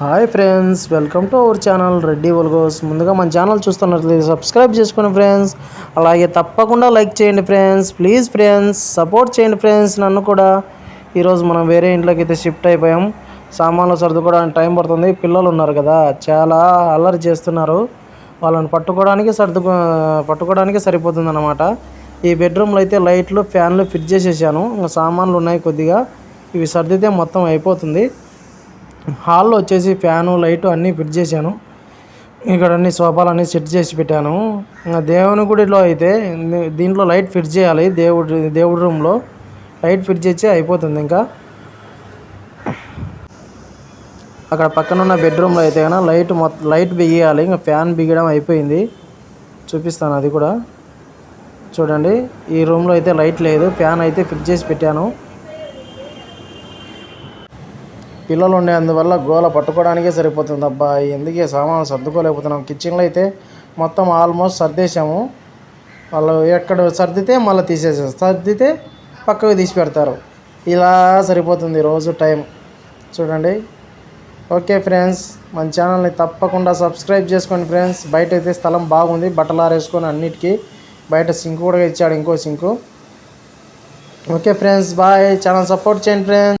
Hi friends welcome to our channel Reddy vlogs ముందుగా మన channel చూస్తున్నట్లయితే సబ్స్క్రైబ్ చేసుకోండి ఫ్రెండ్స్ అలాగే తప్పకుండా లైక్ చేయండి ఫ్రెండ్స్ ప్లీజ్ ఫ్రెండ్స్ సపోర్ట్ చేయండి ఫ్రెండ్స్ నన్ను కూడా. ఈరోజు మనం వేరే ఇంట్లోకి అయితే షిఫ్ట్ అయిపోయాం. సామాన్లు సర్దుకోవడానికి టైం పడుతుంది పిల్లలు ఉన్నారు కదా చాలా అల్లరి చేస్తున్నారు. వాళ్ళని పట్టుకోవడానికి సర్దు పట్టుకోవడానికి సరిపోతుంది అనమాట ఈ బెడ్రూమ్లో అయితే లైట్లు ఫ్యాన్లు ఫిట్ చేసేసాను ఇంకా సామాన్లు ఉన్నాయి కొద్దిగా. ఇవి సర్దితే మొత్తం అయిపోతుంది. హాల్లో వచ్చేసి ఫ్యాను లైటు అన్నీ ఫిట్ చేశాను. ఇక్కడ అన్ని సోఫాలు అన్నీ సెట్ చేసి పెట్టాను. ఇంకా దేవుని గుడిలో అయితే దీంట్లో లైట్ ఫిట్ చేయాలి. దేవుడి దేవుడి రూమ్లో లైట్ ఫిట్ చేసి అయిపోతుంది ఇంకా. అక్కడ పక్కన ఉన్న బెడ్రూమ్లో అయితే కన్నా లైట్ మొత్తం లైట్ బిగియాలి. ఇంకా ఫ్యాన్ బిగడం అయిపోయింది. చూపిస్తాను అది కూడా. చూడండి ఈ రూమ్లో అయితే లైట్ లేదు. ఫ్యాన్ అయితే ఫిట్ చేసి పెట్టాను. పిల్లలు ఉండే అందువల్ల గోల పట్టుకోవడానికే సరిపోతుంది అబ్బా ఎందుకే సామాన్లు సర్దుకోలేకపోతున్నాం? కిచెన్లో అయితే మొత్తం ఆల్మోస్ట్ సర్దేశాము. వాళ్ళు ఎక్కడ సర్దితే మళ్ళీ తీసేసారు సర్దితే పక్కకు తీసి పెడతారు. ఇలా సరిపోతుంది రోజు టైం. చూడండి. ఓకే ఫ్రెండ్స్ మన ఛానల్ని తప్పకుండా సబ్స్క్రైబ్ చేసుకోండి ఫ్రెండ్స్. బయట అయితే స్థలం బాగుంది బట్టలు ఆరేసుకొని అన్నిటికీ బయట సింక్ కూడా ఇచ్చాడు ఇంకో sink. Okay friends bye. Channel support చేయండి ఫ్రెండ్స్.